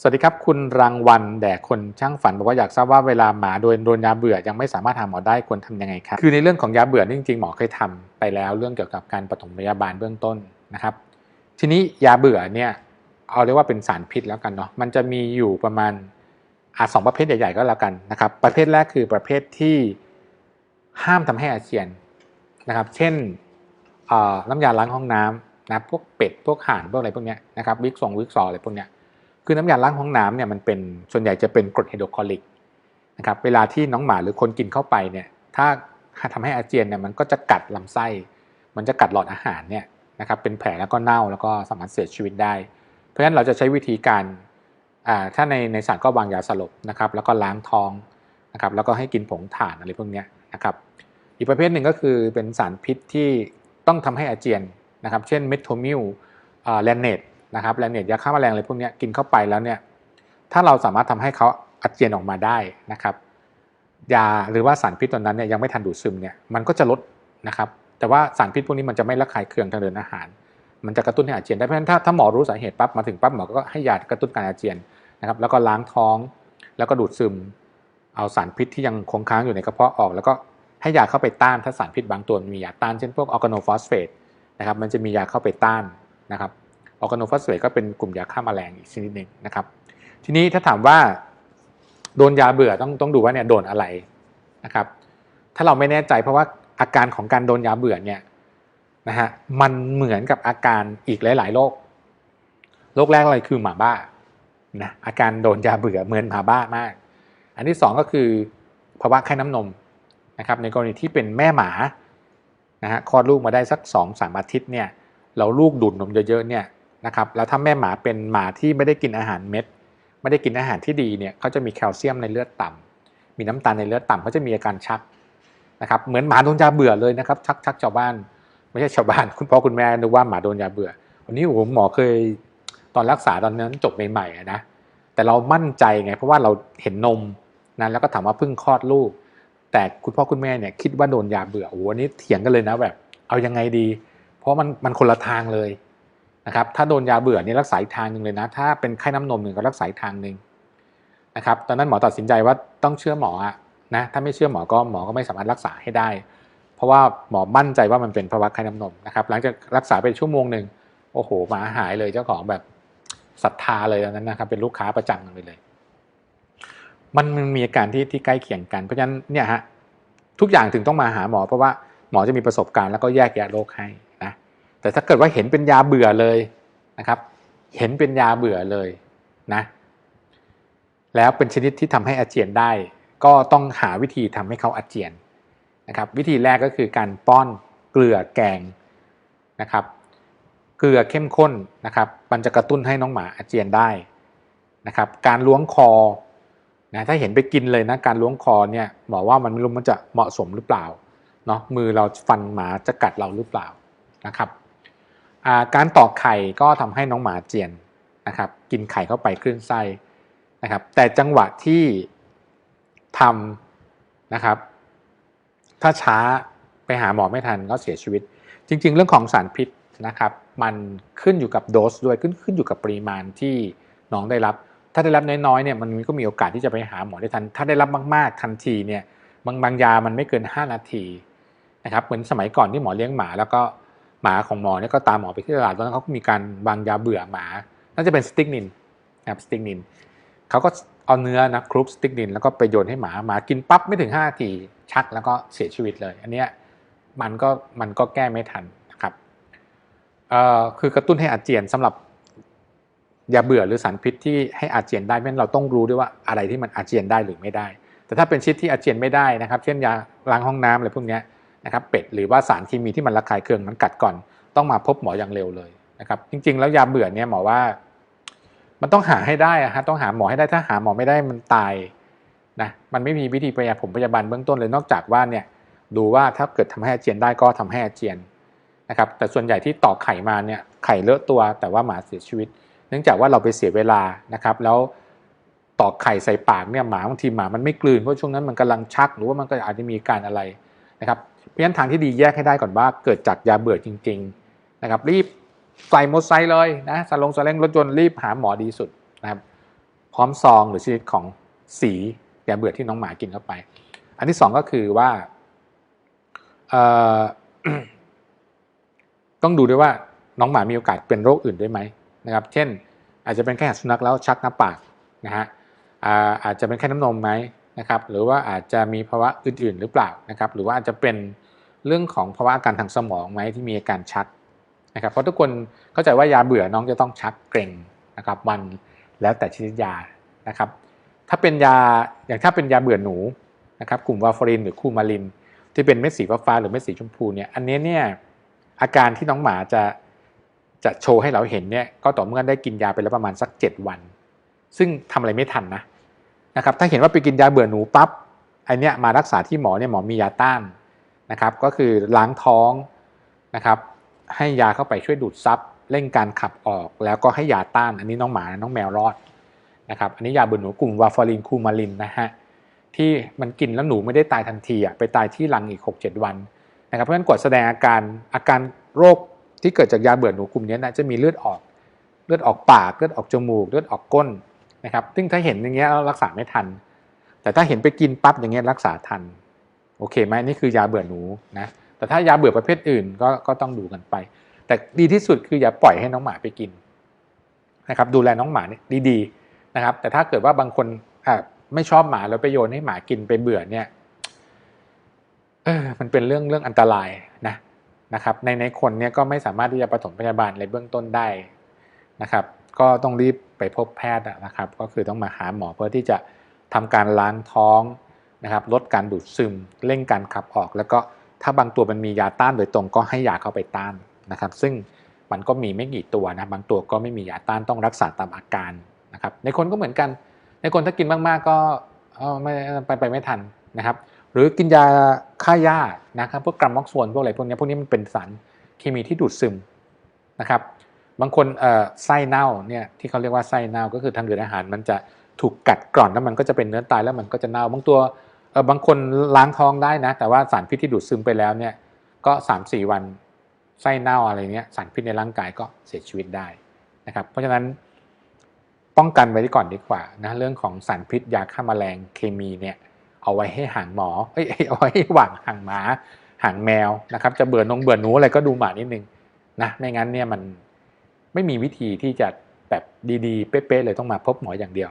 สวัสดีครับ คุณรางวัลแด่คนช่างฝันบอกว่าอยากทราบว่าเวลาหมาโดนโดนยาเบื่อยังไม่สามารถหาหมอได้ควรทำยังไงครับ คือในเรื่องของยาเบื่อนี่จริงๆหมอเคยทำไปแล้วเรื่องเกี่ยวกับการปฐมพยาบาลเบื้องต้นนะครับ ทีนี้ยาเบื่อเนี่ยเอาเรียกว่าเป็นสารพิษแล้วกันเนาะมันจะมีอยู่ประมาณอาสองประเภทใหญ่ๆก็แล้วกันนะครับ ประเภทแรกคือประเภทที่ห้ามทำให้อาเจียนนะครับ เช่นน้ำยาล้างห้องน้ำนะพวกเป็ดพวกห่านพวกอะไรพวกเนี้ยนะครับวิกซองวิกซออะไรพวกเนี้ย คือน้ำยาล้างห้องน้ำเนี่ยมันเป็นส่วนใหญ่จะเป็นกรดไฮโดรคลอริกนะครับเวลาที่น้องหมาหรือคนกินเข้าไปเนี่ยถ้าทำให้อาเจียนเนี่ยมันก็จะกัดลำไส้ มันจะกัดหลอดอาหารเนี่ยนะครับเป็นแผลแล้วก็เน่าแล้วก็สามารถเสียชีวิตได้ เพราะฉะนั้นเราจะใช้วิธีการอ่าถ้าในในสารก็วางยาสลบนะครับแล้วก็ล้างท้องนะครับแล้วก็ให้กินผงถ่านอะไรพวกนี้นะครับอีกประเภทหนึ่งก็คือเป็นสารพิษที่ต้องทำให้อาเจียนนะครับเช่นเมทโทมิลแลนเนต นะครับแลนเนตยาฆ่าแมลงอะไรพวกนี้กินเข้าไปแล้วเนี่ยถ้าเราสามารถทำให้เขาอาเจียนออกมาได้นะครับยาหรือว่าสารพิษตัวนั้นเนี่ยยังไม่ทันดูดซึมเนี่ยมันก็จะลดนะครับแต่ว่าสารพิษพวกนี้มันจะไม่ระคายเคืองทางเดินอาหาร มันจะกระตุ้นให้อาเจียนได้เพราะฉะนั้นถ้าถ้าหมอรู้สาเหตุปั๊บมาถึงปั๊บหมอก็ให้ยากระตุ้นการอาเจียนนะครับแล้วก็ล้างท้องแล้วก็ดูดซึม เอาสารพิษที่ยังคงค้างอยู่ในกระเพาะออก แล้วก็ให้ยาเข้าไปต้านถ้าสารพิษบางตัวมียาต้านเช่นพวกออร์แกโนฟอสเฟตนะครับมันจะมียาเข้าไปต้านนะครับ ออร์แกโนฟอสเฟตก็เป็นกลุ่มยาฆ่าแมลงอีกชนิดหนึ่งนะครับ ทีนี้ถ้าถามว่าโดนยาเบื่อต้องต้องดูว่าเนี่ยโดนอะไรนะครับ ถ้าเราไม่แน่ใจเพราะว่าอาการของการโดนยาเบื่อเนี่ยนะฮะมันเหมือนกับอาการอีกหลาย ๆโรคโรคแรกอะไรคือหมาบ้านะอาการโดนยาเบื่อเหมือนหมาบ้ามาก อันที่สองก็คือภาวะไข้น้ำนมนะครับในกรณีที่เป็นแม่หมานะฮะคลอดลูกมาได้สัก2อสามอาทิตย์เนี่ยเราลูกดูดนมเยอะๆเนี่ย นะครับแล้วถ้าแม่หมาเป็นหมาที่ไม่ได้กินอาหารเม็ด ไม่ได้กินอาหารที่ดีเนี่ยเขาจะมีแคลเซียมในเลือดต่ำมีน้ำตาลในเลือดต่ำเขาจะมีอาการชักนะครับเหมือนหมาโดนยาเบื่อเลยนะครับชักชักชาวบ้าน ไม่ใช่ชาวบ้าน คุณพ่อคุณแม่นึกว่าหมาโดนยาเบื่อ วันนี้โอ้โหหมอเคยตอนรักษาตอนนั้นจบใหม่ๆะนะแต่เรามั่นใจไง เพราะว่าเราเห็นนมนะแล้วก็ถามว่าเพิ่งคลอดลูก แต่คุณพ่อคุณแม่เนี่ยคิดว่าโดนยาเบื่อโอ้โหวันนี้เถียงกันเลยนะแบบ เอายังไงดี เพราะมันมันคนละทางเลย นะครับถ้าโดนยาเบื่อนี่รักษาอีกทางหนึ่งเลยนะ ถ้าเป็นไข้น้ำนมหนึ่งก็รักษาอีกทางหนึ่งนะครับตอนนั้นหมอตัดสินใจว่าต้องเชื่อหมออะนะถ้าไม่เชื่อหมอก็หมอก็ไม่สามารถรักษาให้ได้ เพราะว่าหมอมั่นใจว่ามันเป็นภาวะไข้น้ำนมนะครับหลังจากรักษาไปชั่วโมงหนึ่งโอ้โหหมาหายเลยเจ้าของแบบศรัทธาเลยตอนนั้นนะครับเป็นลูกค้าประจำไปเลย มันมันมีอาการที่ที่ใกล้เคียงกันเพราะฉะนั้นเนี่ยฮะทุกอย่างถึงต้องมาหาหมอเพราะว่าหมอจะมีประสบการณ์แล้วก็แยกแยะโรคให้ แต่ถ้าเกิดว่าเห็นเป็นยาเบื่อเลยนะครับ เห็นเป็นยาเบื่อเลยนะ แล้วเป็นชนิดที่ทำให้อาเจียนได้ ก็ต้องหาวิธีทำให้เขาอาเจียนนะครับ วิธีแรกก็คือการป้อนเกลือแกงนะครับ เกลือเข้มข้นนะครับ มันจะกระตุ้นให้น้องหมาอาเจียนได้นะครับ การล้วงคอนะถ้าเห็นไปกินเลยนะการล้วงคอเนี่ยหมอว่ามันไม่รู้มันจะเหมาะสมหรือเปล่าเนาะมือเราฟันหมาจะกัดเราหรือเปล่านะครับ การตอกไข่ก็ทำให้น้องหมาเจียนนะครับ กินไข่เข้าไปคลื่นไส้นะครับ แต่จังหวะที่ทำนะครับ ถ้าช้าไปหาหมอไม่ทันก็เสียชีวิต จริง ๆ เรื่องของสารพิษนะครับ มันขึ้นอยู่กับโดสด้วยขึ้นขึ้นอยู่กับปริมาณที่น้องได้รับ ถ้าได้รับน้อยๆเนี่ยมันก็มีโอกาสที่จะไปหาหมอได้ทัน ถ้าได้รับมากๆทันทีเนี่ยบางบางยามันไม่เกิน 5 นาทีนะครับเหมือนสมัยก่อนที่หมอเลี้ยงหมาแล้วก็ หมาของหมอเนี่ยก็ตามหมอไปที่ตลาดตอนนั้นเขาก็มีการวางยาเบื่อหมา น่าจะเป็นสติกนินนะครับสติกนินเขาก็เอาเนื้อนะคลุกสติกนินแล้วก็ไปโยนให้หมาหมากินปั๊บไม่ถึง5นาทีชักแล้วก็เสียชีวิตเลย อันเนี้ยมันก็มันก็แก้ไม่ทันนะครับเอ่อคือกระตุ้นให้อาเจียนสำหรับยาเบื่อหรือสารพิษที่ให้อาเจียนได้เพราะเราต้องรู้ด้วยว่าอะไรที่มันอาเจียนได้หรือไม่ได้ แต่ถ้าเป็นชิดที่อาเจียนไม่ได้นะครับ เช่นยาล้างห้องน้ำอะไรพวกนี้ นะครับเป็ดหรือว่าสารเคมีที่มันระคายเคืองมันกัดก่อน ต้องมาพบหมออย่างเร็วเลยนะครับจริง ๆ แล้วยาเบื่อเนี่ยหมอว่า มันต้องหาให้ได้ฮะต้องหาหมอให้ได้ถ้าหาหมอไม่ได้มันตายนะมันไม่มีวิธีพยาผมพยาบาลเบื้องต้นเลยนอกจากว่าเนี่ยดูว่าถ้าเกิดทำให้อาเจียนได้ก็ทำให้อาเจียนนะครับแต่ส่วนใหญ่ที่ต่อไข่มาเนี่ยไข่เลอะตัวแต่ว่าหมาเสียชีวิต เนื่องจากว่าเราไปเสียเวลานะครับแล้วตอกไข่ใส่ปากเนี่ยหมาบางทีหมามันไม่กลืนเพราะช่วงนั้นมันกำลังชักหรือว่ามันก็อาจจะมีการอะไรนะครับ เพราะฉะนั้นทางที่ดีแยกให้ได้ก่อนว่าเกิดจากยาเบื่อจริง ๆนะครับ รีบใส่มอเตอร์ไซค์เลยนะสลงสแลงรถยนต์รีบหาหมอดีสุดนะครับ พร้อมซองหรือชนิดของสียาเบื่อที่น้องหมากินเข้าไป อันที่สองก็คือว่าต้องดูด้วยว่าน้องหมามีโอกาสเป็นโรคอื่นด้วยไหมนะครับ เช่น อาจจะเป็นแค่สุนัขแล้วชักน้ำปากนะฮะอาจจะเป็นแค่น้ำนมไหม นะครับหรือว่าอาจจะมีภาวะอื่นๆหรือเปล่านะครับหรือว่าอาจจะเป็นเรื่องของภาวะอาการทางสมองไหมที่มีอาการชักนะครับเพราะทุกคนเข้าใจว่ายาเบื่อน้องจะต้องชักเกร็งนะครับมันแล้วแต่ชนิดยานะครับถ้าเป็นยาอย่างถ้าเป็นยาเบื่อหนูนะครับกลุ่มวาฟารินหรือคูมาลิน ที่เป็นเม็ดสีฟ้าหรือเม็ดสีชมพูเนี่ยอันนี้เนี่ยอาการที่น้องหมาจะจะโชว์ให้เราเห็นเนี่ยก็ต่อเมื่อได้กินยาไปแล้วประมาณสัก 7 วัน ซึ่งทำอะไรไม่ทันนะ นะครับถ้าเห็นว่าไปกินยาเบื่อหนูปั๊บไอเนี้ยมารักษาที่หมอเนี่ยหมอมียาต้านนะครับก็คือล้างท้องนะครับให้ยาเข้าไปช่วยดูดซับเร่งการขับออกแล้วก็ให้ยาต้าน อันนี้น้องหมาน้องแมวรอดนะครับอันนี้ยาเบื่อหนูกลุ่มวาฟารินคูมาลินนะฮะที่มันกินแล้วหนูไม่ได้ตายทันทีอะไปตายที่รังอีก 6-7 วันนะครับเพราะฉะนั้นกดแสดงอาการอาการโรคที่เกิดจากยาเบื่อหนูกลุ่มนี้นะจะมีเลือดออก เลือดออกปากเลือดออกจมูก เลือดออกก้น นะครับ ซึ่งถ้าเห็นอย่างเงี้ยเรารักษาไม่ทัน แต่ถ้าเห็นไปกินปั๊บอย่างเงี้ยรักษาทัน โอเคไหมนี่คือยาเบื่อหนูนะ แต่ถ้ายาเบื่อประเภทอื่นก็ก็ต้องดูกันไป แต่ดีที่สุดคืออย่าปล่อยให้น้องหมาไปกินนะครับดูแลน้องหมาเนี่ยดีๆนะครับ แต่ถ้าเกิดว่าบางคนอ่าไม่ชอบหมาแล้วไปโยนให้หมากินไปเบื่อเนี่ยเออมันเป็นเรื่องเรื่องอันตรายนะนะครับ ในในคนเนี่ยก็ไม่สามารถที่จะปฐมพยาบาลอะไรเบื้องต้นได้นะครับ ก็ต้องรีบไปพบแพทย์นะครับ ก็คือต้องมาหาหมอเพื่อที่จะทำการล้างท้องนะครับ ลดการดูดซึม เร่งการขับออก แล้วก็ถ้าบางตัวมันมียาต้านโดยตรงก็ให้ยาเข้าไปต้านนะครับ ซึ่งมันก็มีไม่กี่ตัวนะบางตัวก็ไม่มียาต้านต้องรักษาตามอาการนะครับ ในคนก็เหมือนกัน ในคนถ้ากินมากๆก็ไม่ไปไปไม่ทันนะครับ หรือกินยาฆ่าหญ้านะครับพวกกรัมม็อกโซนพวกอะไรพวกนี้พวกนี้มันเป็นสารเคมีที่ดูดซึมนะครับ บางคนไส้เน่าเนี่ยที่เขาเรียกว่าไส้เน่าก็คือทางเดินอาหาร มันจะถูกกัดกร่อนแล้วมันก็จะเป็นเนื้อตายแล้วมันก็จะเน่า บางตัวบางคนล้างท้องได้นะ แต่ว่าสารพิษที่ดูดซึมไปแล้วเนี่ยก็สามสี่วันไส้เน่าอะไรเนี้ยสารพิษในร่างกายก็เสียชีวิตได้นะครับ เพราะฉะนั้นป้องกันไว้ก่อนดีกว่านะเรื่องของสารพิษยาฆ่าแมลงเคมีเนี่ยเอาไว้ให้ห่างหมอเอ้ยเอาไว้ให้หว่างห่างหมาห่างแมวนะครับ จะเบื่อนงเบื่อหนูอะไรก็ดูหมานิดนึงนะไม่งั้นเนี่ยมัน ไม่มีวิธีที่จะแบบดีๆเป๊ะๆเลยต้องมาพบหมออย่างเดียว